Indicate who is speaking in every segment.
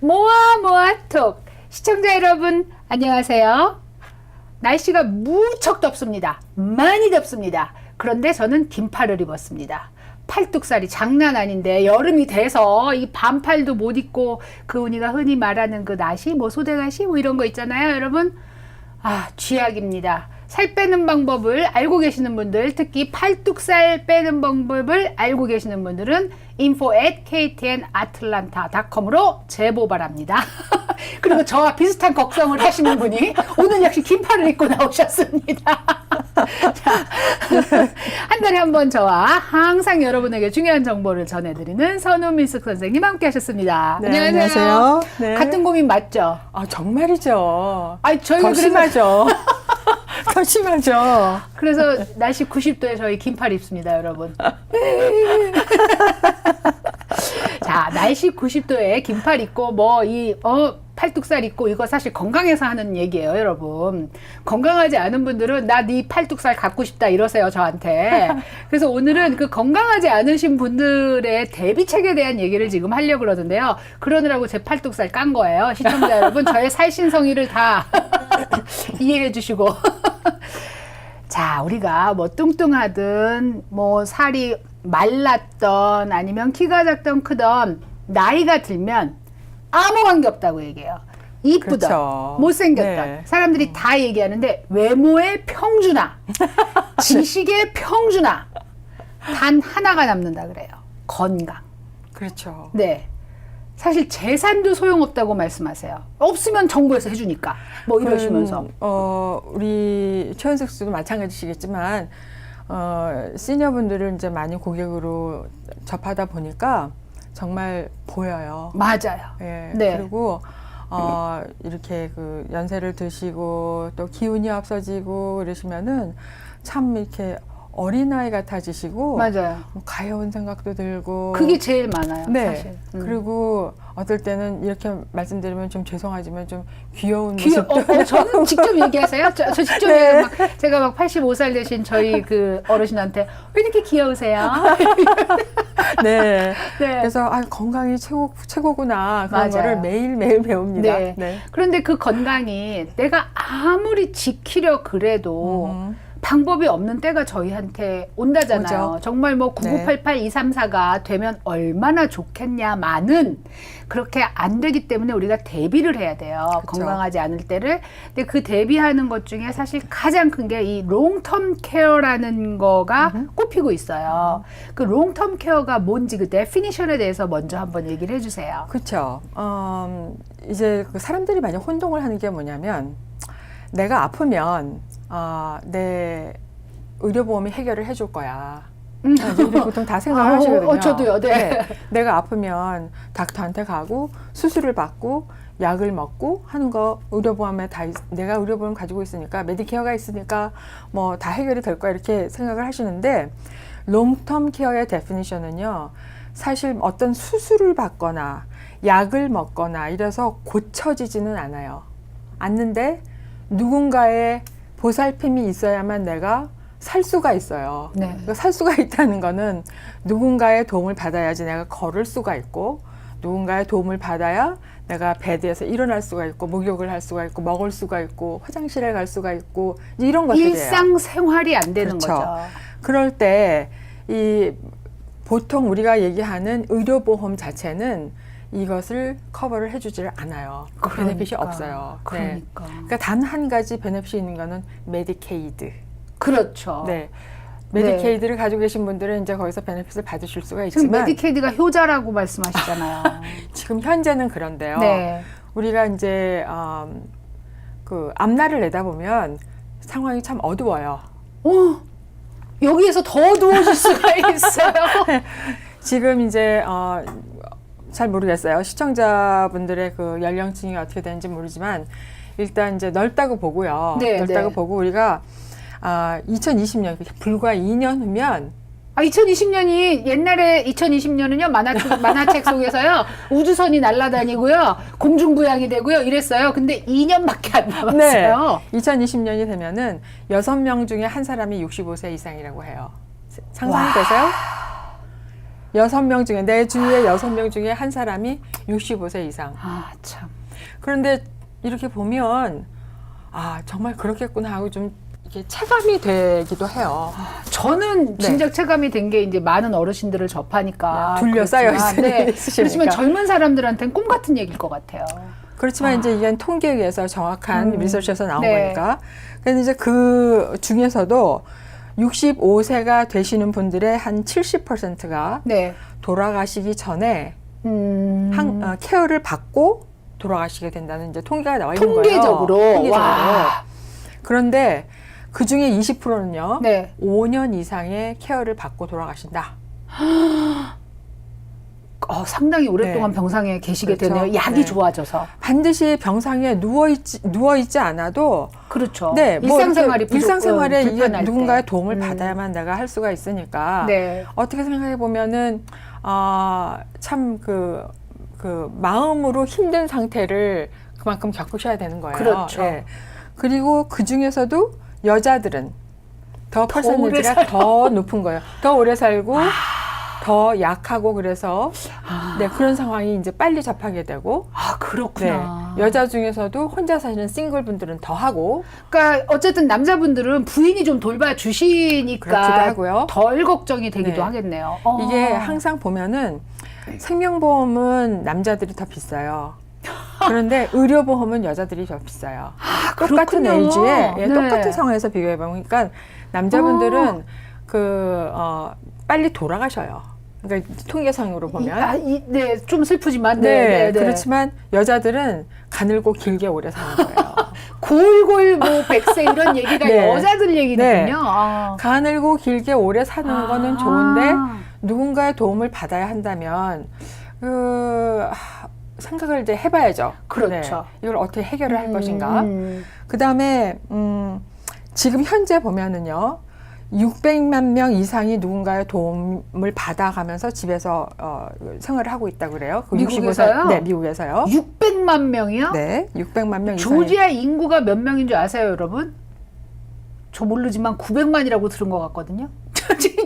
Speaker 1: 모아 모아 톡 시청자 여러분 안녕하세요. 날씨가 무척 덥습니다. 많이 덥습니다. 그런데 저는 긴팔을 입었습니다. 팔뚝살이 장난 아닌데 여름이 돼서 이 반팔도 못 입고 그 우리가 흔히 말하는 그 나시 뭐 소대나시 뭐 이런 거 있잖아요 여러분 아 쥐약입니다 살 빼는 방법을 알고 계시는 분들 특히 팔뚝살 빼는 방법을 알고 계시는 분들은 info at ktnatlanta.com으로 제보 바랍니다 그리고 저와 비슷한 걱정을 하시는 분이 오늘 역시 긴팔을 입고 나오셨습니다 자, 한 달에 한 번 저와 항상 여러분에게 중요한 정보를 전해드리는 선우 민숙 선생님 함께 하셨습니다.
Speaker 2: 네, 안녕하세요. 네.
Speaker 1: 같은 고민 맞죠?
Speaker 2: 아 정말이죠.
Speaker 1: 아니, 저희가
Speaker 2: 더
Speaker 1: 그래서,
Speaker 2: 심하죠. 더 심하죠.
Speaker 1: 그래서 날씨 90도에 저희 긴팔 입습니다, 여러분. 자, 날씨 90도에 긴팔 입고 뭐 이 어 팔뚝살 입고 이거 사실 건강해서 하는 얘기예요, 여러분. 건강하지 않은 분들은 나 네 팔뚝살 갖고 싶다 이러세요, 저한테. 그래서 오늘은 그 건강하지 않으신 분들의 대비책에 대한 얘기를 지금 하려고 그러는데요. 그러느라고 제 팔뚝살 깐 거예요. 시청자 여러분, 저의 살신성의를 다 이해해 주시고. 자, 우리가 뭐 뚱뚱하든 뭐 살이 말랐던 아니면 키가 작던 크던 나이가 들면 아무 관계 없다고 얘기해요. 이쁘던
Speaker 2: 그렇죠.
Speaker 1: 못생겼던
Speaker 2: 네.
Speaker 1: 사람들이 다 얘기하는데 외모의 평준화, 지식의 평준화 단 하나가 남는다 그래요. 건강.
Speaker 2: 그렇죠.
Speaker 1: 네. 사실 재산도 소용없다고 말씀하세요. 없으면 정부에서 해주니까 뭐 이러시면서
Speaker 2: 음, 어 우리 최현석 씨도 마찬가지시겠지만 어 시니어분들을 이제 많이 고객으로 접하다 보니까 정말 보여요.
Speaker 1: 맞아요.
Speaker 2: 예.
Speaker 1: 네.
Speaker 2: 그리고 어 이렇게 그 연세를 드시고 또 기운이 없어지고 이러시면은 참 이렇게 어린아이 같아지시고
Speaker 1: 맞아요.
Speaker 2: 뭐 가여운 생각도 들고
Speaker 1: 그게 제일 많아요.
Speaker 2: 네.
Speaker 1: 사실. 음.
Speaker 2: 그리고 어떨 때는 이렇게 말씀드리면 좀 죄송하지만 좀 귀여운
Speaker 1: 귀여, 어, 어, 저는 직접 얘기하세요. 저, 저 직접
Speaker 2: 네.
Speaker 1: 막 제가 막 85살 되신 저희 그 어르신한테 왜 이렇게 귀여우세요?
Speaker 2: 네.
Speaker 1: 네.
Speaker 2: 그래서 아, 건강이 최고 최고구나 그런
Speaker 1: 맞아요.
Speaker 2: 거를 매일 매일 배웁니다.
Speaker 1: 네. 그런데 그 건강이 내가 아무리 지키려 그래도
Speaker 2: 음.
Speaker 1: 방법이 없는 때가 저희한테 온다잖아요.
Speaker 2: 오죠.
Speaker 1: 정말 뭐
Speaker 2: 네.
Speaker 1: 9988234가 되면 얼마나 좋겠냐마는 그렇게 안 되기 때문에 우리가 대비를 해야 돼요.
Speaker 2: 그쵸.
Speaker 1: 건강하지 않을 때를. 근데 그 대비하는 것 중에 사실 가장 큰 게 이 롱텀 케어라는 거가 꼽히고 있어요. 그 롱텀 케어가 뭔지 그 데피니션에 대해서 먼저 한번 얘기를 해주세요.
Speaker 2: 그렇죠. 음, 이제 그 사람들이 많이 혼동을 하는 게 뭐냐면 내가 아프면 어, 내 의료보험이 해결을 해줄 거야.
Speaker 1: 음.
Speaker 2: 아, 이제 보통 다 생각을
Speaker 1: 아,
Speaker 2: 하시거든요.
Speaker 1: 어, 어, 저도요, 네.
Speaker 2: 내가 아프면 닥터한테 가고 수술을 받고 약을 먹고 하는 거 의료보험에 다 있- 내가 의료보험 가지고 있으니까 메디케어가 있으니까 뭐 다 해결이 될 거야 이렇게 생각을 하시는데 롱텀 케어의 데피니션은요 사실 어떤 수술을 받거나 약을 먹거나 이래서 고쳐지지는 않아요 않는데 누군가의 보살핌이 있어야만 내가 살 수가 있어요.
Speaker 1: 네.
Speaker 2: 그살 수가 있다는 거는 누군가의 도움을 받아야지 내가 걸을 수가 있고 누군가의 도움을 받아야 내가 베드에서 일어날 수가 있고 목욕을 할 수가 있고 먹을 수가 있고 화장실에 갈 수가 있고 이런 것들이에요.
Speaker 1: 일상 생활이 안 되는
Speaker 2: 그렇죠.
Speaker 1: 거죠.
Speaker 2: 그럴 때 이 보통 우리가 얘기하는 의료보험 자체는 이것을 커버를 해주지를 않아요. 베네핏이 없어요. 네.
Speaker 1: 그러니까.
Speaker 2: 그러니까 단 한 가지 베네핏이 있는 거는 메디케이드.
Speaker 1: 그렇죠.
Speaker 2: 네. 메디케이드를 가지고 계신 분들은 이제 거기서 베네핏을 받으실 수가
Speaker 1: 지금
Speaker 2: 있지만
Speaker 1: 메디케이드가 효자라고 말씀하시잖아요.
Speaker 2: 지금 현재는 그런데요.
Speaker 1: 네.
Speaker 2: 우리가 이제 음, 그 앞날을 내다보면 상황이 참 어두워요.
Speaker 1: 어, 여기에서 더 어두워질 수가 있어요.
Speaker 2: 지금 이제 어, 잘 모르겠어요. 시청자분들의 그 연령층이 어떻게 되는지 모르지만 일단 이제 넓다고 보고요.
Speaker 1: 네,
Speaker 2: 넓다고
Speaker 1: 네.
Speaker 2: 보고 우리가 아, 2020년 불과 2년 후면
Speaker 1: 아, 2020년이 옛날에 2020년은요 만화책, 만화책 속에서요 우주선이 날아다니고요 공중부양이 되고요 이랬어요. 근데 2년밖에 안 남았어요.
Speaker 2: 2020년이 되면은 여섯 명 중에 한 사람이 65세 이상이라고 해요. 상상이
Speaker 1: 와.
Speaker 2: 되세요? 여섯 명 중에 내 주위에 여섯 명 중에 한 사람이 65세 이상.
Speaker 1: 아, 참.
Speaker 2: 그런데 이렇게 보면 아 정말 그렇겠구나 하고 좀 이게 체감이 되기도 해요.
Speaker 1: 저는
Speaker 2: 네.
Speaker 1: 진작 체감이 된 게 이제 많은 어르신들을 접하니까
Speaker 2: 네, 둘러싸여
Speaker 1: 그렇지만,
Speaker 2: 있으니-
Speaker 1: 네.
Speaker 2: 있으시니까.
Speaker 1: 그렇지만 젊은 사람들한테는 꿈 같은 얘기일 것 같아요.
Speaker 2: 그렇지만 이제 이게 통계에 의해서 정확한
Speaker 1: 음.
Speaker 2: 리서치에서 나온
Speaker 1: 네.
Speaker 2: 거니까. 그래서 이제 그 중에서도 65세가 되시는 분들의 한 70%가
Speaker 1: 네.
Speaker 2: 돌아가시기 전에
Speaker 1: 음.
Speaker 2: 한, 어, 케어를 받고 돌아가시게 된다는 이제 통계가 나와 있는
Speaker 1: 통계적으로.
Speaker 2: 거예요. 통계적으로.
Speaker 1: 와.
Speaker 2: 그런데 그 중에 20%는요.
Speaker 1: 네.
Speaker 2: 5년 이상의 케어를 받고 돌아가신다.
Speaker 1: 어, 상당히 오랫동안
Speaker 2: 네.
Speaker 1: 병상에 계시게
Speaker 2: 그렇죠.
Speaker 1: 되네요. 약이
Speaker 2: 네.
Speaker 1: 좋아져서.
Speaker 2: 반드시 병상에 누워 있지 누워 있지 않아도
Speaker 1: 그렇죠.
Speaker 2: 네, 뭐
Speaker 1: 일상생활이
Speaker 2: 이렇게 일상생활에
Speaker 1: 부족- 어,
Speaker 2: 이게 누군가의
Speaker 1: 때.
Speaker 2: 도움을
Speaker 1: 음.
Speaker 2: 받아야만 내가 할 수가 있으니까
Speaker 1: 네.
Speaker 2: 어떻게 생각해 보면은 아참 그그 마음으로 힘든 상태를 그만큼 겪으셔야 되는 거예요.
Speaker 1: 그렇죠.
Speaker 2: 예. 그리고 그 중에서도 여자들은 더
Speaker 1: 오래
Speaker 2: 퍼센티지가. 더 높은 거예요. 더 오래 살고 더 약하고 그래서 네 그런 상황이 이제 빨리 접하게 되고
Speaker 1: 아,
Speaker 2: 네
Speaker 1: 그렇구나.
Speaker 2: 여자 중에서도 혼자 사시는 싱글 분들은 더 하고
Speaker 1: 그러니까 어쨌든 남자분들은 부인이 좀 돌봐
Speaker 2: 그렇기도
Speaker 1: 주시니까
Speaker 2: 하고요.
Speaker 1: 덜 걱정이 되기도
Speaker 2: 네.
Speaker 1: 하겠네요. 어.
Speaker 2: 이게 항상 보면은 생명보험은 남자들이 더 비싸요. 그런데 의료보험은 여자들이 더 비싸요. 똑같은
Speaker 1: 그렇군요.
Speaker 2: 에이지에 예,
Speaker 1: 네.
Speaker 2: 똑같은 상황에서 비교해 보면 그러니까 남자분들은 그 어, 빨리 돌아가셔요. 그러니까 통계상으로 보면
Speaker 1: 아, 이, 네, 좀 슬프지만
Speaker 2: 네,
Speaker 1: 네, 네, 네.
Speaker 2: 그렇지만 여자들은 가늘고 길게 오래 사는 거예요.
Speaker 1: 골골 뭐 백세 이런 얘기가
Speaker 2: 네.
Speaker 1: 여자들 얘기군요.
Speaker 2: 네.
Speaker 1: 아.
Speaker 2: 가늘고 길게 오래 사는 거는 좋은데
Speaker 1: 아.
Speaker 2: 누군가의 도움을 받아야 한다면 그 하, 생각을 이제 해봐야죠.
Speaker 1: 그렇죠.
Speaker 2: 네, 이걸 어떻게 해결을 할
Speaker 1: 음,
Speaker 2: 것인가.
Speaker 1: 음.
Speaker 2: 그 다음에 음, 지금 현재 보면은요. 600만 명 이상이 누군가의 도움을 받아가면서 집에서 어, 생활을 하고 있다고 그래요. 그 65세
Speaker 1: 미국에서요?
Speaker 2: 네, 미국에서요.
Speaker 1: 600만 명이요?
Speaker 2: 네, 600만 명 이상.
Speaker 1: 조지아 인구가 몇 명인 줄 아세요, 여러분? 저 모르지만 900만이라고 들은 것 같거든요.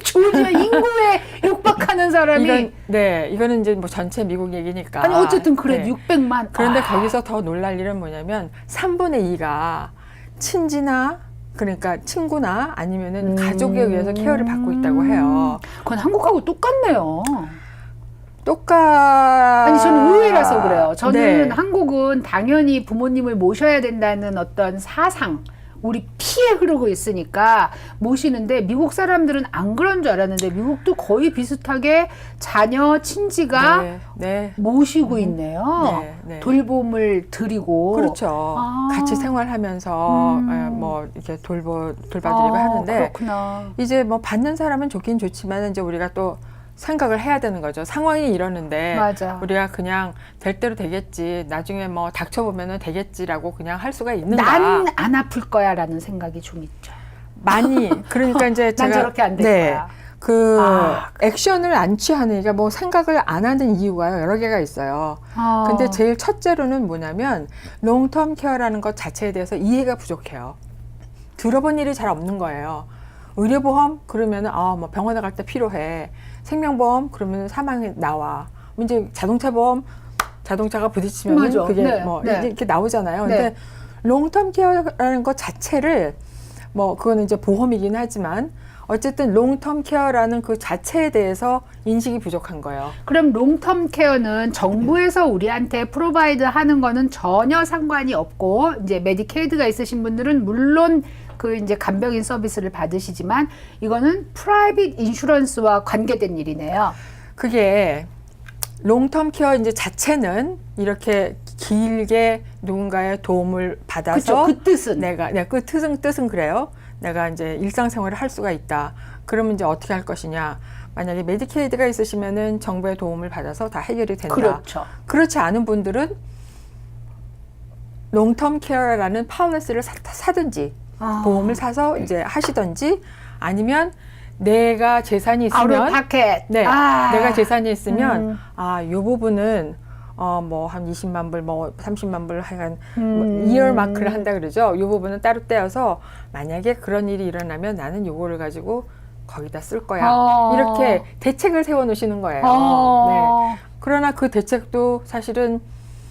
Speaker 1: 조지아 인구에 육박하는 사람이
Speaker 2: 이건 네, 이거는 이제 뭐 전체 미국 얘기니까.
Speaker 1: 아니 어쨌든 그래
Speaker 2: 네.
Speaker 1: 600만.
Speaker 2: 그런데
Speaker 1: 아,
Speaker 2: 거기서 더 놀랄 일은 뭐냐면 3분의 2가 친지나 그러니까 친구나 아니면은
Speaker 1: 음.
Speaker 2: 가족에 의해서 케어를 받고 있다고 해요.
Speaker 1: 그건 한국하고 똑같네요.
Speaker 2: 똑같
Speaker 1: 아니 저는 의외라서 그래요. 저는
Speaker 2: 네.
Speaker 1: 한국은 당연히 부모님을 모셔야 된다는 어떤 사상 우리 피에 흐르고 있으니까 모시는데 미국 사람들은 안 그런 줄 알았는데 미국도 거의 비슷하게 자녀 친지가
Speaker 2: 네, 네.
Speaker 1: 모시고 있네요.
Speaker 2: 네, 네.
Speaker 1: 돌봄을 드리고
Speaker 2: 그렇죠.
Speaker 1: 아.
Speaker 2: 같이 생활하면서
Speaker 1: 음.
Speaker 2: 에, 뭐 이렇게 돌보 돌봐드리고
Speaker 1: 아,
Speaker 2: 하는데
Speaker 1: 그렇구나.
Speaker 2: 이제 뭐 받는 사람은 좋긴 좋지만 이제 우리가 또 생각을 해야 되는 거죠. 상황이 이러는데
Speaker 1: 맞아.
Speaker 2: 우리가 그냥 될 대로 되겠지. 나중에 뭐 닥쳐 보면은 되겠지라고 그냥 할 수가 있는가?
Speaker 1: 난 안 아플 거야라는 생각이 좀 있죠.
Speaker 2: 많이 그러니까 이제
Speaker 1: 난
Speaker 2: 제가
Speaker 1: 저렇게 안 될
Speaker 2: 네,
Speaker 1: 거야.
Speaker 2: 그
Speaker 1: 아,
Speaker 2: 액션을 안 취하는 그러니까 뭐 생각을 안 하는 이유가 여러 개가 있어요.
Speaker 1: 어.
Speaker 2: 근데 제일 첫째로는 뭐냐면 롱텀 케어라는 것 자체에 대해서 이해가 부족해요. 들어본 일이 잘 없는 거예요. 의료보험 그러면은 아뭐 병원에 갈 때 필요해. 생명보험 그러면 사망이 나와. 이제 자동차 보험 자동차가 부딪히면
Speaker 1: 맞아.
Speaker 2: 그게
Speaker 1: 네,
Speaker 2: 뭐
Speaker 1: 네.
Speaker 2: 이렇게 나오잖아요.
Speaker 1: 네.
Speaker 2: 근데 롱텀 케어라는 것 자체를 뭐 그거는 이제 보험이긴 하지만 어쨌든 롱텀 케어라는 그 자체에 대해서 인식이 부족한 거예요.
Speaker 1: 그럼 롱텀 케어는 정부에서 우리한테 프로바이드 하는 거는 전혀 상관이 없고 이제 메디케이드가 있으신 분들은 물론 그 이제 간병인 서비스를 받으시지만 이거는 프라이빗 인슈런스와 관계된 일이네요.
Speaker 2: 그게 롱텀 케어 이제 자체는 이렇게 길게 누군가의 도움을 받아서
Speaker 1: 그렇죠. 그 뜻은
Speaker 2: 내가 네, 그 뜻은 뜻은 그래요. 내가 이제 일상생활을 할 수가 있다. 그러면 이제 어떻게 할 것이냐? 만약에 메디케이드가 있으시면은 정부의 도움을 받아서 다 해결이 된다.
Speaker 1: 그렇죠.
Speaker 2: 그렇지 않은 분들은 롱텀 케어라는 파울리스를 사, 사든지
Speaker 1: 아.
Speaker 2: 보험을 사서 이제 하시든지 아니면 내가 재산이 있으면
Speaker 1: 파켓.
Speaker 2: 네,
Speaker 1: 아.
Speaker 2: 내가 재산이 있으면
Speaker 1: 음.
Speaker 2: 아, 요 부분은 어 뭐 한 20만 불, 뭐 30만 불 하여간 뭐
Speaker 1: 음.
Speaker 2: 이어 마크를 한다 그러죠. 요 부분은 따로 떼어서 만약에 그런 일이 일어나면 나는 요거를 가지고 거기다 쓸 거야.
Speaker 1: 어.
Speaker 2: 이렇게 대책을 세워 놓으시는 거예요. 네.
Speaker 1: 어.
Speaker 2: 그러나 그 대책도 사실은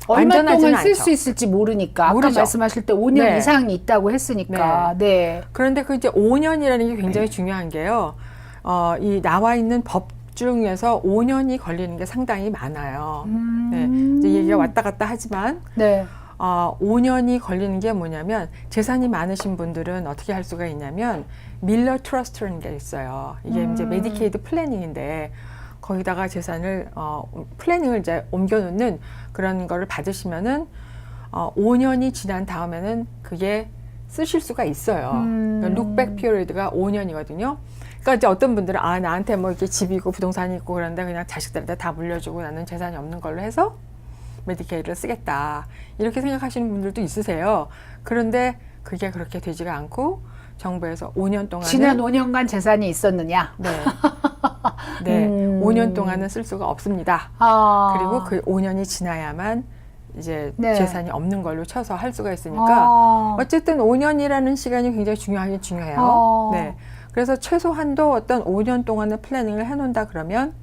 Speaker 1: 얼마 동안 쓸. 수 있을지 모르니까 아까
Speaker 2: 모르죠.
Speaker 1: 말씀하실 때 5년
Speaker 2: 네.
Speaker 1: 이상이 있다고 했으니까 네.
Speaker 2: 그런데 그 이제 5년이라는 게 굉장히 중요한 게요. 어, 이 나와 있는 법 중에서 5년이 걸리는 게 상당히 많아요.
Speaker 1: 음.
Speaker 2: 네. 이제 얘기가 왔다 갔다 하지만
Speaker 1: 네.
Speaker 2: 어, 5년이 걸리는 게 뭐냐면 재산이 많으신 분들은 어떻게 할 수가 있냐면 밀러 트러스트라는 게 있어요. 이게
Speaker 1: 음.
Speaker 2: 이제 메디케이드 플래닝인데 거기다가 재산을 어, 플래닝을 이제 옮겨놓는 그런 거를 받으시면은 어, 5년이 지난 다음에는 그게 쓰실 수가 있어요.
Speaker 1: 음.
Speaker 2: 룩백 피리드가 5년이거든요. 그러니까 이제 어떤 분들은 아 나한테 뭐 이렇게 집이 있고 부동산이 있고 그런데 그냥 자식들한테 다 물려주고 나는 재산이 없는 걸로 해서 메디케이드를 쓰겠다 이렇게 생각하시는 분들도 있으세요. 그런데 그게 그렇게 되지가 않고 정부에서 5년 동안은
Speaker 1: 지난 5년간 재산이 있었느냐?
Speaker 2: 네, 네,
Speaker 1: 음.
Speaker 2: 5년 동안은 쓸 수가 없습니다.
Speaker 1: 아.
Speaker 2: 그리고 그 5년이 지나야만 이제
Speaker 1: 네.
Speaker 2: 재산이 없는 걸로 쳐서 할 수가 있으니까
Speaker 1: 어.
Speaker 2: 어쨌든 5년이라는 시간이 굉장히 중요하긴 중요해요.
Speaker 1: 어.
Speaker 2: 네. 그래서 최소한도 어떤 5년 동안의 플래닝을 해놓는다 그러면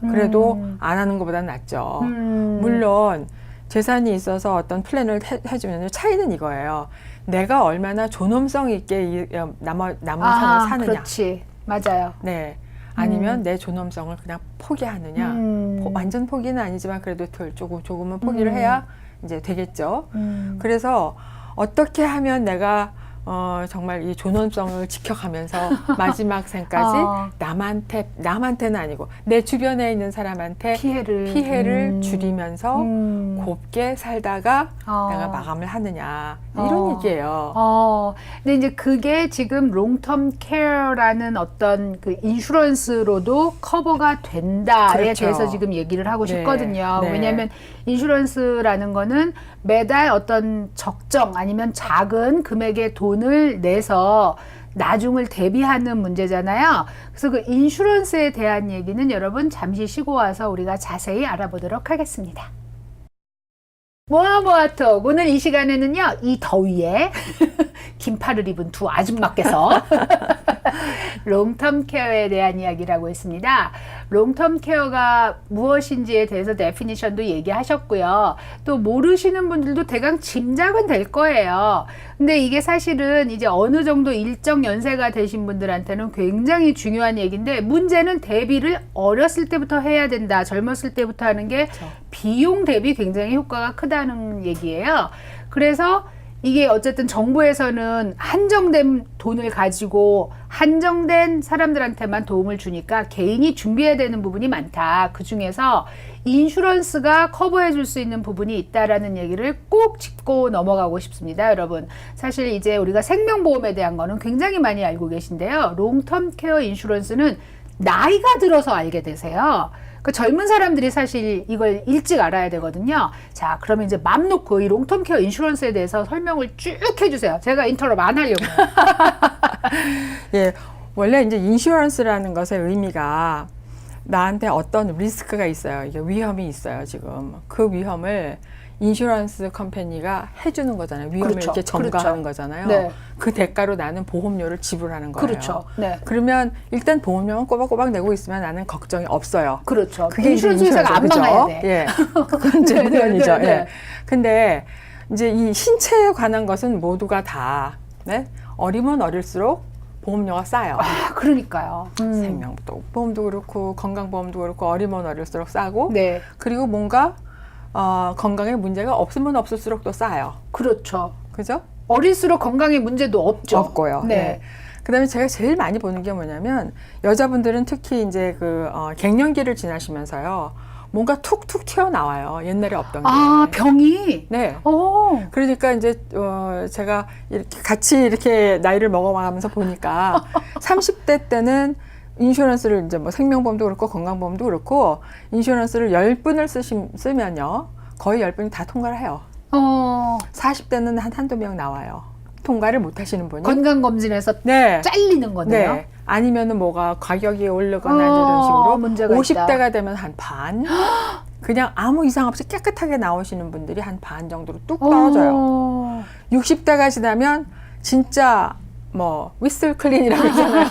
Speaker 2: 그래도
Speaker 1: 음.
Speaker 2: 안 하는 것보다 낫죠.
Speaker 1: 음.
Speaker 2: 물론 재산이 있어서 어떤 플랜을 해, 해주면 차이는 이거예요. 내가 얼마나 존엄성 있게 이, 어, 남아, 남은
Speaker 1: 아,
Speaker 2: 삶을 사느냐.
Speaker 1: 그렇지. 맞아요.
Speaker 2: 네. 아니면 내 존엄성을 그냥 포기하느냐.
Speaker 1: 음.
Speaker 2: 포- 완전 포기는 아니지만 그래도 덜 조금 조금은 포기를
Speaker 1: 음.
Speaker 2: 해야 이제 되겠죠.
Speaker 1: 음.
Speaker 2: 그래서 어떻게 하면 내가 어, 정말 이 존엄성을 지켜가면서 마지막 생까지
Speaker 1: 어.
Speaker 2: 남한테 남한테는 아니고 내 주변에 있는 사람한테
Speaker 1: 피해를
Speaker 2: 피해를
Speaker 1: 음.
Speaker 2: 줄이면서
Speaker 1: 음.
Speaker 2: 곱게 살다가
Speaker 1: 어.
Speaker 2: 내가 마감을 하느냐 이런
Speaker 1: 어.
Speaker 2: 얘기예요.
Speaker 1: 어, 근데 이제 그게 지금 롱텀 케어라는 어떤 그 인슈런스로도 커버가 된다에
Speaker 2: 그렇죠.
Speaker 1: 대해서 지금 얘기를 하고
Speaker 2: 네,
Speaker 1: 싶거든요.
Speaker 2: 네.
Speaker 1: 왜냐하면 인슈런스라는 거는 매달 어떤 적정 아니면 작은 금액의 돈을 내서 나중을 대비하는 문제잖아요. 그래서 그 인슈런스에 대한 얘기는 여러분 잠시 쉬고 와서 우리가 자세히 알아보도록 하겠습니다. 모아모아톡 오늘 이 시간에는요 이 더위에 긴팔을 입은 두 아줌마께서 롱텀 케어에 대한 이야기를 하고 있습니다. 롱텀 케어가 무엇인지에 대해서 데피니션도 얘기하셨고요. 또 모르시는 분들도 대강 짐작은 될 거예요. 근데 이게 사실은 이제 어느 정도 일정 연세가 되신 분들한테는 굉장히 중요한 얘기인데 문제는 대비를 어렸을 때부터 해야 된다. 젊었을 때부터 하는 게 비용 대비 굉장히 효과가 크다는 얘기예요. 그래서 이게 어쨌든 정부에서는 한정된 돈을 가지고 한정된 사람들한테만 도움을 주니까 개인이 준비해야 되는 부분이 많다. 그 중에서 인슈런스가 커버해 줄 수 있는 부분이 있다라는 얘기를 꼭 짚고 넘어가고 싶습니다, 여러분. 사실 이제 우리가 생명보험에 대한 거는 굉장히 많이 알고 계신데요. 롱텀 케어 인슈런스는 나이가 들어서 알게 되세요. 그 젊은 사람들이 사실 이걸 일찍 알아야 되거든요. 자, 그러면 이제 맘 놓고 이 롱텀 케어 인슈런스에 대해서 설명을 쭉 해주세요. 제가 인터럽 안 하려고요.
Speaker 2: 예, 원래 이제 인슈런스라는 것의 의미가 나한테 어떤 리스크가 있어요. 이게 위험이 있어요, 지금. 그 위험을 인슈런스 컴퍼니가 해주는 거잖아요. 위험을
Speaker 1: 그렇죠.
Speaker 2: 이렇게
Speaker 1: 그렇죠.
Speaker 2: 전가하는 거잖아요.
Speaker 1: 네.
Speaker 2: 그 대가로 나는 보험료를 지불하는 거예요.
Speaker 1: 그렇죠. 네.
Speaker 2: 그러면 일단 보험료만 꼬박꼬박 내고 있으면 나는 걱정이 없어요.
Speaker 1: 그렇죠.
Speaker 2: 그게
Speaker 1: 인슈런스 회사가 안? 망해야 돼.
Speaker 2: 예. 그건 이제
Speaker 1: 네, 네,
Speaker 2: 물론이죠.
Speaker 1: 네, 네.
Speaker 2: 예. 근데 이제 이 신체에 관한 것은 모두가 다 네? 어리면 어릴수록 보험료가 싸요.
Speaker 1: 아, 그러니까요. 음.
Speaker 2: 생명도 보험도 그렇고 건강보험도 그렇고 어리면 어릴수록 싸고
Speaker 1: 네.
Speaker 2: 그리고 뭔가 어, 건강에 문제가 없으면 없을수록 또 싸요.
Speaker 1: 그렇죠.
Speaker 2: 그죠?
Speaker 1: 어릴수록 건강에 문제도 없죠.
Speaker 2: 없고요.
Speaker 1: 네.
Speaker 2: 네. 그다음에 제가 제일 많이 보는 게 뭐냐면 여자분들은 특히 이제 그 어, 갱년기를 지나시면서요. 뭔가 툭툭 튀어나와요. 옛날에 없던 게.
Speaker 1: 아, 병이.
Speaker 2: 네.
Speaker 1: 어.
Speaker 2: 그러니까 이제 어 제가 이렇게 같이 이렇게 나이를 먹어가면서 보니까 30대 때는 인슈런스를 이제 뭐 생명보험도 그렇고 건강보험도 그렇고 인슈런스를 10분을 쓰시, 쓰면요. 거의 10분이 다 통과를 해요.
Speaker 1: 어.
Speaker 2: 40대는 한 한두 명 나와요. 통과를 못 하시는 분이.
Speaker 1: 건강 검진에서
Speaker 2: 네.
Speaker 1: 잘리는 거네요.
Speaker 2: 네. 아니면은 뭐가 가격이 오르거나
Speaker 1: 어,
Speaker 2: 이런 식으로
Speaker 1: 문제가
Speaker 2: 50대가 되면 한 반. 그냥 아무 이상 없이 깨끗하게 나오시는 분들이 한 반 정도로 뚝 떨어져요.
Speaker 1: 어.
Speaker 2: 60대가 지나면 진짜 뭐 위슬 클린이라고 있잖아요.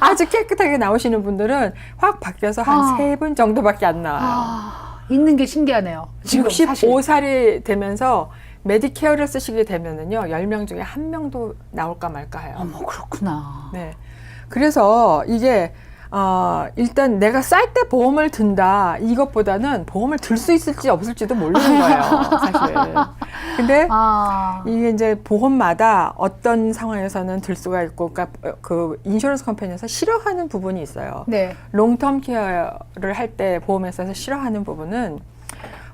Speaker 2: 아주 깨끗하게 나오시는 분들은 확 바뀌어서 한
Speaker 1: 아.
Speaker 2: 세 분 정도밖에 안 나와요.
Speaker 1: 아, 있는 게 신기하네요. 지금 사실.
Speaker 2: 65살이 되면서 메디케어를 쓰시게 되면은요, 10명 중에 한 명도 나올까 말까 해요.
Speaker 1: 어머 그렇구나.
Speaker 2: 네. 그래서 이게 어, 일단 내가 쌀 때 보험을 든다 이것보다는 보험을 들 수 있을지 없을지도 모르는 거예요, 사실. 근데
Speaker 1: 아,
Speaker 2: 이게 이제 보험마다 어떤 상황에서는 들 수가 있고, 그러니까 그 인슈런스 컴퍼니에서 싫어하는 부분이 있어요.
Speaker 1: 네.
Speaker 2: 롱텀 케어를 할 때 보험회사에서 싫어하는 부분은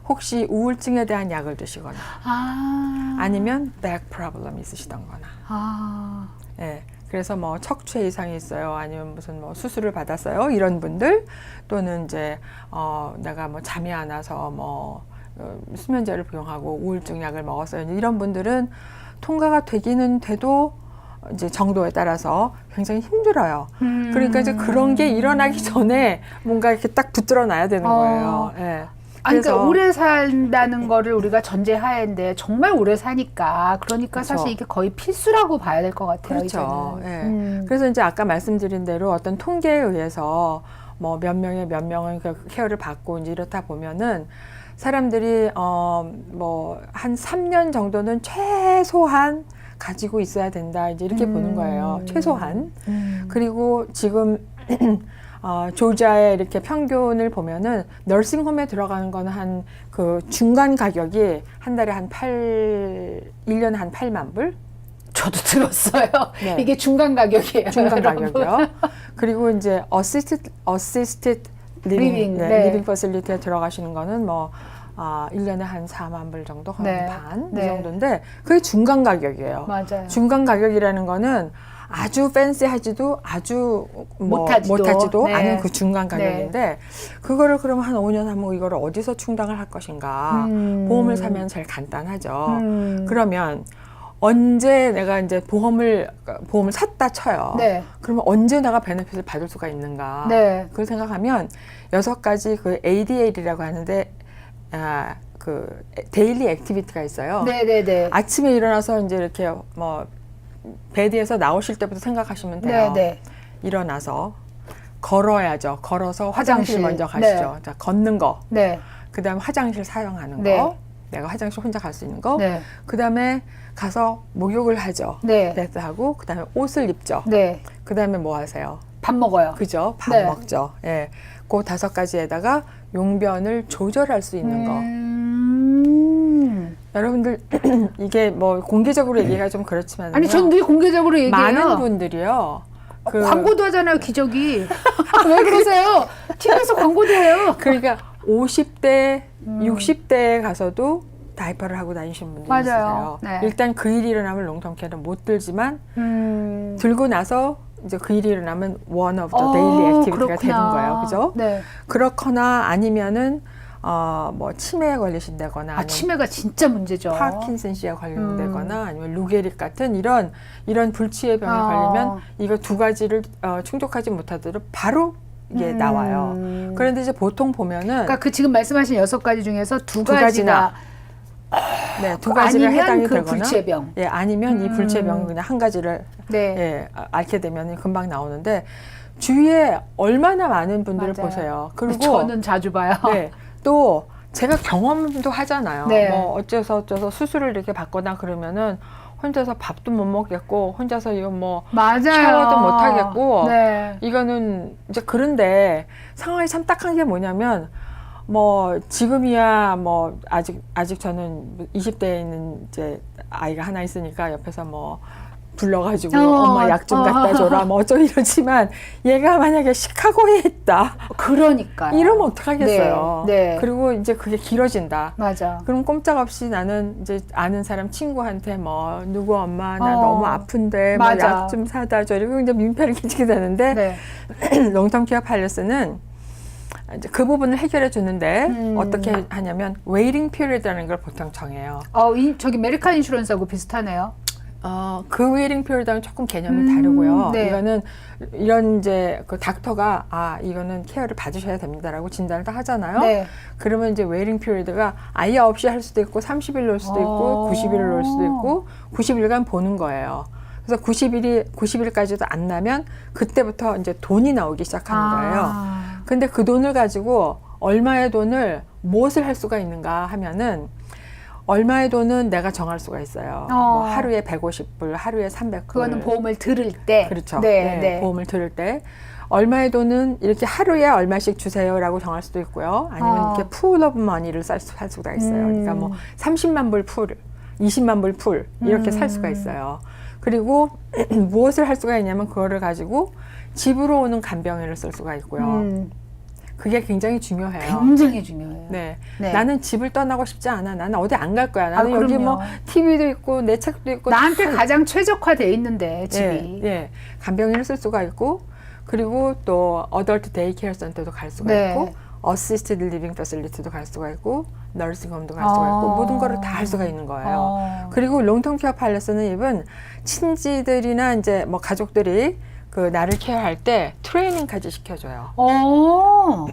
Speaker 2: 혹시 우울증에 대한 약을 드시거나
Speaker 1: 아,
Speaker 2: 아니면 백 프로블럼 있으시던거나.
Speaker 1: 아,
Speaker 2: 예. 그래서 뭐 척추에 이상이 있어요. 아니면 무슨 뭐 수술을 받았어요. 이런 분들 또는 이제 어 내가 뭐 잠이 안 와서 뭐 어, 수면제를 복용하고 우울증 약을 먹었어요. 이런 분들은 통과가 되기는 돼도 이제 정도에 따라서 굉장히 힘들어요.
Speaker 1: 음.
Speaker 2: 그러니까 이제 그런 게 일어나기 전에 뭔가 이렇게 딱 붙들어 놔야 되는
Speaker 1: 어.
Speaker 2: 거예요. 예.
Speaker 1: 아니, 그러니까
Speaker 2: 그래서-
Speaker 1: 오래 산다는 거를 우리가 전제하에인데 정말 오래 사니까 그러니까
Speaker 2: 그렇죠.
Speaker 1: 사실 이게 거의 필수라고 봐야 될 것 같아요.
Speaker 2: 그렇죠. 예.
Speaker 1: 음.
Speaker 2: 그래서 이제 아까 말씀드린 대로 어떤 통계에 의해서 뭐 몇 명의 몇 명은 그 케어를 받고 이제 이렇다 보면은 사람들이 어 뭐 한 3년 정도는 최소한 가지고 있어야 된다 이제 이렇게 보는
Speaker 1: 음.
Speaker 2: 거예요. 최소한.
Speaker 1: 음.
Speaker 2: 그리고 지금 어, 조지아의 이렇게 평균을 보면은 널싱홈에 들어가는 거는 한그 중간 가격이 한 달에 한 8, 1년에 한 8만 불?
Speaker 1: 저도 들었어요.
Speaker 2: 네.
Speaker 1: 이게 중간 가격이에요.
Speaker 2: 중간
Speaker 1: 여러분.
Speaker 2: 가격이요. 그리고 이제 어시스트 어시스티드 리빙
Speaker 1: 리빙,
Speaker 2: 네,
Speaker 1: 네.
Speaker 2: 리빙 퍼실리티에 들어가시는 거는 뭐 아, 1년에 한 4만 불 정도, 한
Speaker 1: 네.
Speaker 2: 반, 이
Speaker 1: 네.
Speaker 2: 정도인데, 그게 중간 가격이에요.
Speaker 1: 맞아요.
Speaker 2: 중간 가격이라는 거는 아주 팬시하지도 아주 뭐
Speaker 1: 못하지도.
Speaker 2: 못하지도
Speaker 1: 네.
Speaker 2: 않은 그 중간 가격인데, 그거를 그러면 한 5년 하면 이거를 어디서 충당을 할 것인가.
Speaker 1: 음.
Speaker 2: 보험을 사면 제일 간단하죠.
Speaker 1: 음.
Speaker 2: 그러면 언제 내가 이제 보험을 보험을 샀다 쳐요.
Speaker 1: 네.
Speaker 2: 그러면 언제 내가 베네핏을 받을 수가 있는가?
Speaker 1: 네.
Speaker 2: 그걸 생각하면 여섯 가지 그 ADL이라고 하는데 아, 그 데일리 액티비티가 있어요.
Speaker 1: 네네네.
Speaker 2: 아침에 일어나서 이제 이렇게 뭐 베드에서 나오실 때부터 생각하시면 돼요.
Speaker 1: 네 네.
Speaker 2: 일어나서 걸어야죠. 걸어서 화장실,
Speaker 1: 화장실.
Speaker 2: 먼저 가시죠. 자, 걷는 거.
Speaker 1: 네.
Speaker 2: 그다음 화장실 사용하는
Speaker 1: 네.
Speaker 2: 거. 내가 화장실 혼자 갈 수 있는 거.
Speaker 1: 네.
Speaker 2: 그다음에 가서 목욕을 하죠.
Speaker 1: 네.
Speaker 2: 베드 하고 그다음에 옷을 입죠.
Speaker 1: 네.
Speaker 2: 그다음에 뭐 하세요?
Speaker 1: 밥 먹어요.
Speaker 2: 그죠? 밥
Speaker 1: 네.
Speaker 2: 먹죠. 예. 그 다섯 가지에다가 용변을 조절할 수 있는 거.
Speaker 1: 음.
Speaker 2: 여러분들 이게 뭐 공개적으로 얘기가 좀 그렇지만
Speaker 1: 아니 전 늘 공개적으로 얘기해요.
Speaker 2: 많은 분들이요. 그
Speaker 1: 광고도 하잖아요, 기적이. 왜 그러세요? TV에서 광고도 해요.
Speaker 2: 그러니까 50대,
Speaker 1: 음.
Speaker 2: 60대에 가서도 다이퍼를 하고 다니시는 분들이
Speaker 1: 맞아요.
Speaker 2: 있어요.
Speaker 1: 네.
Speaker 2: 일단 그 일이 일어나면 롱텀케어는 못 들지만
Speaker 1: 음.
Speaker 2: 들고 나서 이제 그 일이 일어나면 one of the
Speaker 1: 어,
Speaker 2: daily activity가
Speaker 1: 그렇구나.
Speaker 2: 되는 거예요. 그죠?
Speaker 1: 네.
Speaker 2: 그렇거나 아니면은 어뭐 치매에 걸리신다거나
Speaker 1: 아, 치매가 진짜 문제죠.
Speaker 2: 파킨슨씨에 관련되거나
Speaker 1: 음.
Speaker 2: 아니면 루게릭 같은 이런 이런 불치의 병에
Speaker 1: 어.
Speaker 2: 걸리면 이거 두 가지를 어, 충족하지 못하도록 바로 이게
Speaker 1: 음.
Speaker 2: 나와요. 그런데 이제 보통 보면은
Speaker 1: 그러니까 그 지금 말씀하신 여섯 가지 중에서 두,
Speaker 2: 두
Speaker 1: 가지가
Speaker 2: 네, 두 가지를 해당이
Speaker 1: 그
Speaker 2: 되거나
Speaker 1: 불치병.
Speaker 2: 예, 아니면 이
Speaker 1: 음.
Speaker 2: 불치병 그냥 한 가지를
Speaker 1: 네.
Speaker 2: 예, 아- 앓게 되면 금방 나오는데 주위에 얼마나 많은 분들을
Speaker 1: 맞아요.
Speaker 2: 보세요. 그리고
Speaker 1: 저는 자주 봐요.
Speaker 2: 네, 또 제가 경험도 하잖아요.
Speaker 1: 네.
Speaker 2: 뭐 어째서 어째서 수술을 이렇게 받거나 그러면은 혼자서 밥도 못 먹겠고 혼자서 이거 뭐
Speaker 1: 맞아요.
Speaker 2: 샤워도 못 하겠고.
Speaker 1: 네.
Speaker 2: 이거는 이제 그런데 상황이 참 딱한 게 뭐냐면 뭐 지금이야 뭐 아직 아직 저는 20대에 있는 이제 아이가 하나 있으니까 옆에서 뭐 불러가지고
Speaker 1: 어,
Speaker 2: 엄마 약 좀 갖다 줘라 뭐 어쩌고 이러지만 얘가 만약에 시카고에 있다
Speaker 1: 그러니까요.
Speaker 2: 이러면 어떡하겠어요.
Speaker 1: 네, 네.
Speaker 2: 그리고 이제 그게 길어진다.
Speaker 1: 맞아.
Speaker 2: 그럼 꼼짝없이 나는 이제 아는 사람 친구한테 뭐 누구 엄마 나
Speaker 1: 어.
Speaker 2: 너무 아픈데 뭐
Speaker 1: 맞아.
Speaker 2: 약좀 사다 줘 이러고 이제 민폐를 끼치게 되는데
Speaker 1: 네.
Speaker 2: 롱텀 케어 파일럿은 이제 그 부분을 해결해 주는데
Speaker 1: 음.
Speaker 2: 어떻게 하냐면 웨이팅 피리드라는 걸 보통 정해요.
Speaker 1: 어, 이, 저기 메리칸 인슈런스하고 비슷하네요.
Speaker 2: 어, 그 웨이팅 피리드는 조금 개념이
Speaker 1: 음,
Speaker 2: 다르고요.
Speaker 1: 네.
Speaker 2: 이거는 이런 이제 그 닥터가 아 이거는 케어를 받으셔야 됩니다라고 진단을 다 하잖아요.
Speaker 1: 네.
Speaker 2: 그러면 이제 웨이팅 피리드가 아예 없이 할 수도 있고 30일 놓을 수도 있고
Speaker 1: 어.
Speaker 2: 90일을 놓을 수도 있고 90일간 보는 거예요. 그래서 90일이 90일까지도 안 나면 그때부터 이제 돈이 나오기 시작하는 거예요.
Speaker 1: 아.
Speaker 2: 근데 그 돈을 가지고 얼마의 돈을 무엇을 할 수가 있는가 하면은 얼마의 돈은 내가 정할 수가 있어요.
Speaker 1: 어.
Speaker 2: 뭐 하루에 150불, 하루에 300불.
Speaker 1: 그거는 보험을 들을 때.
Speaker 2: 그렇죠.
Speaker 1: 네,
Speaker 2: 네,
Speaker 1: 네.
Speaker 2: 보험을 들을 때 얼마의 돈은 이렇게 하루에 얼마씩 주세요라고 정할 수도 있고요. 아니면
Speaker 1: 어.
Speaker 2: 이렇게 풀 오브 머니를 살, 수, 수가 있어요.
Speaker 1: 음.
Speaker 2: 그러니까 뭐 30만 불 풀, 20만 불 풀 이렇게 살 수가
Speaker 1: 음.
Speaker 2: 있어요. 그리고 무엇을 할 수가 있냐면 그거를 가지고 집으로 오는 간병인을 쓸 수가 있고요.
Speaker 1: 음,
Speaker 2: 그게 굉장히 중요해요.
Speaker 1: 굉장히 중요해요.
Speaker 2: 네.
Speaker 1: 네.
Speaker 2: 나는 집을 떠나고 싶지 않아. 나는 어디 안 갈 거야. 나는
Speaker 1: 아,
Speaker 2: 여기
Speaker 1: 그럼요.
Speaker 2: 뭐 TV도 있고 내 책도 있고
Speaker 1: 나한테
Speaker 2: 다
Speaker 1: 가장 최적화돼 있는데 집이.
Speaker 2: 예, 예. 간병인을 쓸 수가 있고 그리고 또 어덜트 데이케어 센터도 갈 수가
Speaker 1: 네.
Speaker 2: 있고 어시스티드 리빙 패실리티도 갈 수가 있고 너싱홈도 갈 수가 있고
Speaker 1: 어.
Speaker 2: 모든 거를 다 할 수가 있는 거예요.
Speaker 1: 어.
Speaker 2: 그리고 롱텀 케어 팔레스는 입은 친지들이나 이제 뭐 가족들이 그 나를 케어할 때 트레이닝까지 시켜줘요.
Speaker 1: 어.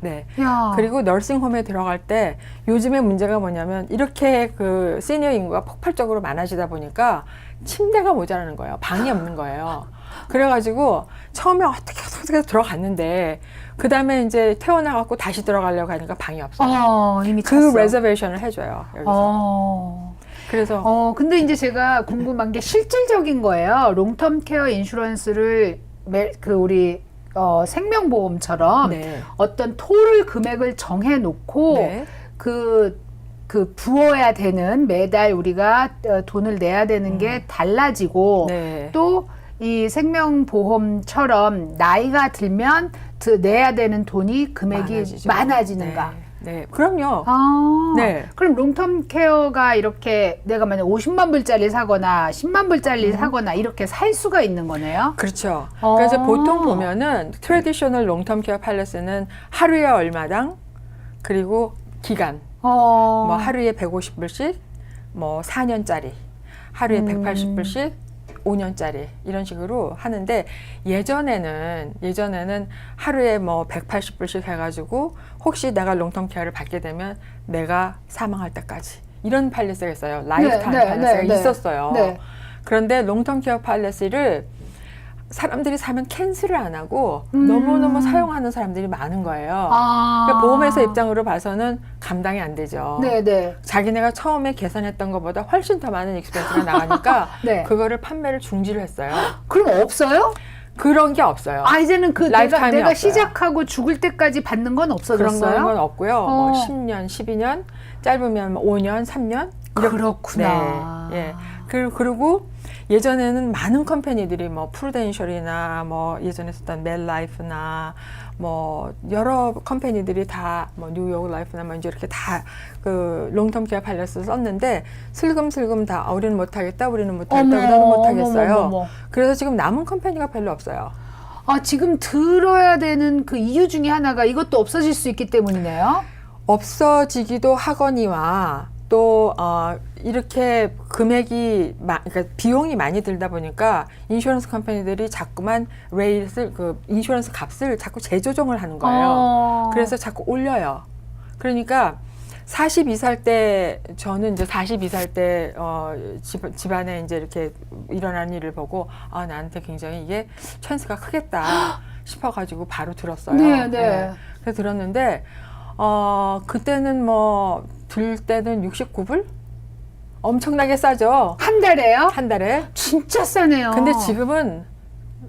Speaker 2: 네.
Speaker 1: 야.
Speaker 2: 그리고 너싱홈에 들어갈 때 요즘에 문제가 뭐냐면 이렇게 그 시니어 인구가 폭발적으로 많아지다 보니까 침대가 모자라는 거예요. 방이 없는 거예요. 그래가지고 처음에 어떻게 어떻게 들어갔는데 그 다음에 이제 태어나갖고 다시 들어가려고 하니까 방이 없어요.
Speaker 1: 어, 이미
Speaker 2: 그. 레저베이션을 해줘요. 여기서.
Speaker 1: 어.
Speaker 2: 그래서
Speaker 1: 어, 근데 이제 제가 궁금한 게 실질적인 거예요. 롱텀 케어 인슈런스를 매, 그 우리 어, 생명보험처럼
Speaker 2: 네.
Speaker 1: 어떤 토를 금액을 정해 놓고
Speaker 2: 네.
Speaker 1: 그, 그 부어야 되는 매달 우리가 어, 돈을 내야 되는 게 달라지고
Speaker 2: 음. 네.
Speaker 1: 또이 생명보험처럼 나이가 들면 드- 내야 되는 돈이 금액이
Speaker 2: 많아지죠.
Speaker 1: 많아지는가?
Speaker 2: 네. 네. 그럼요.
Speaker 1: 아,
Speaker 2: 네.
Speaker 1: 그럼 롱텀 케어가 이렇게 내가 만약 50만 불짜리 사거나 10만 불짜리
Speaker 2: 음.
Speaker 1: 사거나 이렇게 살 수가 있는 거네요?
Speaker 2: 그렇죠.
Speaker 1: 어.
Speaker 2: 그래서 보통 보면은 트레디셔널 롱텀 케어 팔레스는 하루에 얼마당 그리고 기간
Speaker 1: 어.
Speaker 2: 뭐 하루에 150불씩 뭐 4년짜리 하루에
Speaker 1: 음.
Speaker 2: 180불씩 5년짜리 이런 식으로 하는데 예전에는 예전에는 하루에 뭐 180불씩 해가지고 혹시 내가 롱텀 케어를 받게 되면 내가 사망할 때까지 이런 팔레스가 있어요. 라이프타임
Speaker 1: 네, 네,
Speaker 2: 팔레스가
Speaker 1: 네, 네.
Speaker 2: 있었어요.
Speaker 1: 네.
Speaker 2: 그런데 롱텀 케어 팔레스를 사람들이 사면 캔슬을 안 하고
Speaker 1: 음.
Speaker 2: 너무너무 사용하는 사람들이 많은 거예요.
Speaker 1: 아.
Speaker 2: 그러니까 보험회사 입장으로 봐서는 감당이 안 되죠.
Speaker 1: 네네.
Speaker 2: 자기네가 처음에 계산했던 것보다 훨씬 더 많은 익스펜스가 나가니까
Speaker 1: 네.
Speaker 2: 그거를 판매를 중지를 했어요.
Speaker 1: 그럼 없어요?
Speaker 2: 그런 게 없어요.
Speaker 1: 아 이제는 그 내가
Speaker 2: 라이프타임이
Speaker 1: 내가
Speaker 2: 없어요.
Speaker 1: 시작하고 죽을 때까지 받는 건
Speaker 2: 그런
Speaker 1: 없어졌어요?
Speaker 2: 건 없고요.
Speaker 1: 어.
Speaker 2: 뭐 10년, 12년, 짧으면 뭐 5년, 3년. 이렇게-
Speaker 1: 그렇구나.
Speaker 2: 네, 예. 그- 그리고 예전에는 많은 컴퍼니들이 뭐 프루덴셜이나 뭐 예전에 썼던 멜라이프나 뭐 여러 컴퍼니들이 다 뭐 뉴욕 라이프나 뭐 이제 이렇게 다 그 롱텀 케어 팔레스 썼는데 슬금슬금 다 아, 우리는 못하겠다 우리는 못하겠다 우리는 못하겠어요.
Speaker 1: 어머, 어머, 어머.
Speaker 2: 그래서 지금 남은 컴퍼니가 별로 없어요.
Speaker 1: 아 지금 들어야 되는 그 이유 중에 하나가 이것도 없어질 수 있기 때문이네요.
Speaker 2: 없어지기도 하거니와 또 어, 이렇게 금액이 마, 그러니까 비용이 많이 들다 보니까 인슈런스 컴퍼니들이 자꾸만 레이스를 그 인슈런스 값을 자꾸 재조정을 하는 거예요.
Speaker 1: 어.
Speaker 2: 그래서 자꾸 올려요. 그러니까 42살 때 저는 이제 42살 때 어, 집, 집안에 이제 이렇게 일어나는 일을 보고 아 나한테 굉장히 이게 찬스가 크겠다 싶어가지고 바로 들었어요.
Speaker 1: 네, 네.
Speaker 2: 그래서 들었는데 어 그때는 뭐 들 때는 69불 엄청나게 싸죠
Speaker 1: 한 달에요?
Speaker 2: 한 달에.
Speaker 1: 진짜 싸네요.
Speaker 2: 근데 지금은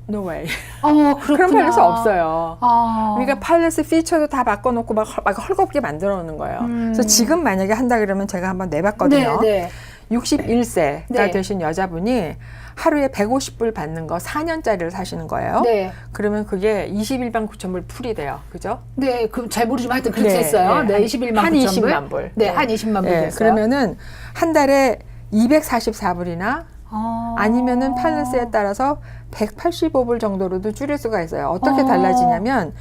Speaker 2: no way
Speaker 1: 어.
Speaker 2: 그런 팔레스 없어요.
Speaker 1: 어.
Speaker 2: 그러니까 팔레스 피처도 다 바꿔놓고 막, 헐- 막 헐겁게 만들어 놓는 거예요.
Speaker 1: 음.
Speaker 2: 그래서 지금 만약에 한다 그러면 제가 한번 내봤거든요.
Speaker 1: 네, 네.
Speaker 2: 61세가
Speaker 1: 네.
Speaker 2: 되신 여자분이 하루에 150불 받는 거 4년짜리를 사시는 거예요.
Speaker 1: 네.
Speaker 2: 그러면 그게 21만 9천 풀이 돼요. 그죠?
Speaker 1: 네, 그잘 모르지만 하여튼 그렇게
Speaker 2: 네,
Speaker 1: 했어요.
Speaker 2: 네.
Speaker 1: 네, 21만
Speaker 2: 한
Speaker 1: 9천
Speaker 2: 20만 불.
Speaker 1: 네,
Speaker 2: 네.
Speaker 1: 한 20만 불
Speaker 2: 예,
Speaker 1: 됐어요.
Speaker 2: 그러면은 한 달에 244불이나
Speaker 1: 어.
Speaker 2: 아니면은 팔레스에 따라서 185불 정도로도 줄일 수가 있어요. 어떻게
Speaker 1: 어.
Speaker 2: 달라지냐면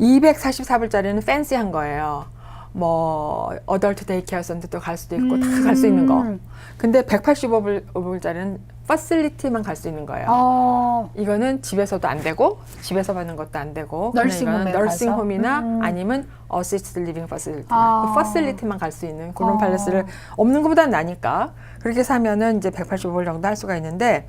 Speaker 2: 244불짜리는 팬시한 거예요. 뭐 어덜트 데이케어 센터도 갈 수도 있고 다 갈 수 있는 거.
Speaker 1: 음.
Speaker 2: 근데 185불짜리는 퍼실리티만 갈 수 있는 거예요.
Speaker 1: 어.
Speaker 2: 이거는 집에서도 안 되고 집에서 받는 것도 안 되고 그냥
Speaker 1: 널싱홈에
Speaker 2: 이거는
Speaker 1: 가서?
Speaker 2: 널싱홈이나
Speaker 1: 음.
Speaker 2: 아니면 어시스트 리빙 퍼실리티
Speaker 1: 아.
Speaker 2: 그 퍼실리티만 갈 수 있는 그런
Speaker 1: 어.
Speaker 2: 팔레스를 없는 것보다 나니까 그렇게 사면은 이제 185불 정도 할 수가 있는데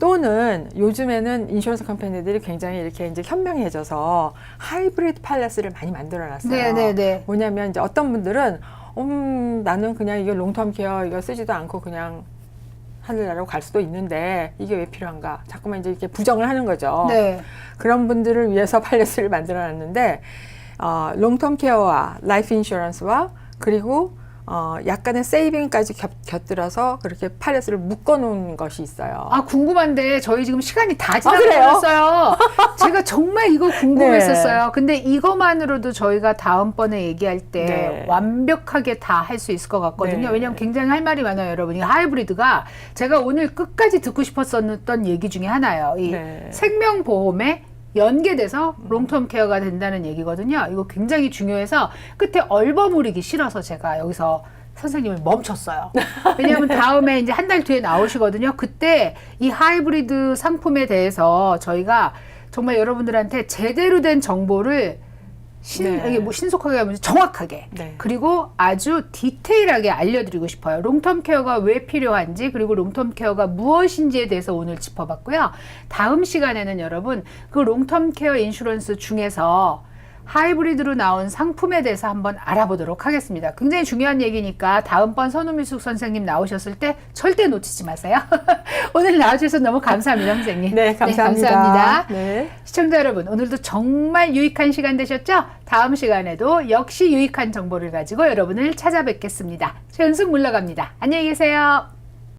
Speaker 2: 또는 요즘에는 인슈런스 컴퍼니들이 굉장히 이렇게 이제 현명해져서 하이브리드 팔레스를 많이 만들어 놨어요.
Speaker 1: 네네네.
Speaker 2: 뭐냐면 이제 어떤 분들은 음, 나는 그냥 이거 롱텀 케어 이거 쓰지도 않고 그냥 하늘나라로 갈 수도 있는데 이게 왜 필요한가? 자꾸만 이제 이렇게 부정을 하는 거죠.
Speaker 1: 네.
Speaker 2: 그런 분들을 위해서 팔레스를 만들어 놨는데 어, 롱텀 케어와 라이프 인슈런스와 그리고 어, 약간의 세이빙까지 겹, 곁들여서 그렇게 팔레스를 묶어 놓은 것이 있어요.
Speaker 1: 아 궁금한데 저희 지금 시간이 다
Speaker 2: 아, 그래요?
Speaker 1: 지나버렸어요. 제가 정말 이거 궁금했었어요. 근데 이거만으로도 저희가 다음번에 얘기할 때
Speaker 2: 네.
Speaker 1: 완벽하게 다 할 수 있을 것 같거든요.
Speaker 2: 네.
Speaker 1: 왜냐하면 굉장히 할 말이 많아요, 여러분. 이 하이브리드가 제가 오늘 끝까지 듣고 싶었었던 얘기 중에 하나예요. 이
Speaker 2: 네.
Speaker 1: 생명보험에 연계돼서 롱텀 케어가 된다는 얘기거든요. 이거 굉장히 중요해서 끝에 얼버무리기 싫어서 제가 여기서 선생님을 멈췄어요. 왜냐하면 다음에 이제 한 달 뒤에 나오시거든요. 그때 이 하이브리드 상품에 대해서 저희가 정말 여러분들한테 제대로 된 정보를 신,
Speaker 2: 네.
Speaker 1: 이게 뭐 신속하게 하면 정확하게
Speaker 2: 네.
Speaker 1: 그리고 아주 디테일하게 알려드리고 싶어요. 롱텀 케어가 왜 필요한지 그리고 롱텀 케어가 무엇인지에 대해서 오늘 짚어봤고요. 다음 시간에는 여러분 그 롱텀 케어 인슈런스 중에서 하이브리드로 나온 상품에 대해서 한번 알아보도록 하겠습니다. 굉장히 중요한 얘기니까 다음번 선우미숙 선생님 나오셨을 때 절대 놓치지 마세요. 오늘 나와주셔서 너무 감사합니다, 선생님.
Speaker 2: 네, 감사합니다.
Speaker 1: 감사합니다.
Speaker 2: 네.
Speaker 1: 시청자 여러분, 오늘도 정말 유익한 시간 되셨죠? 다음 시간에도 역시 유익한 정보를 가지고 여러분을 찾아뵙겠습니다. 최은숙 물러갑니다. 안녕히 계세요.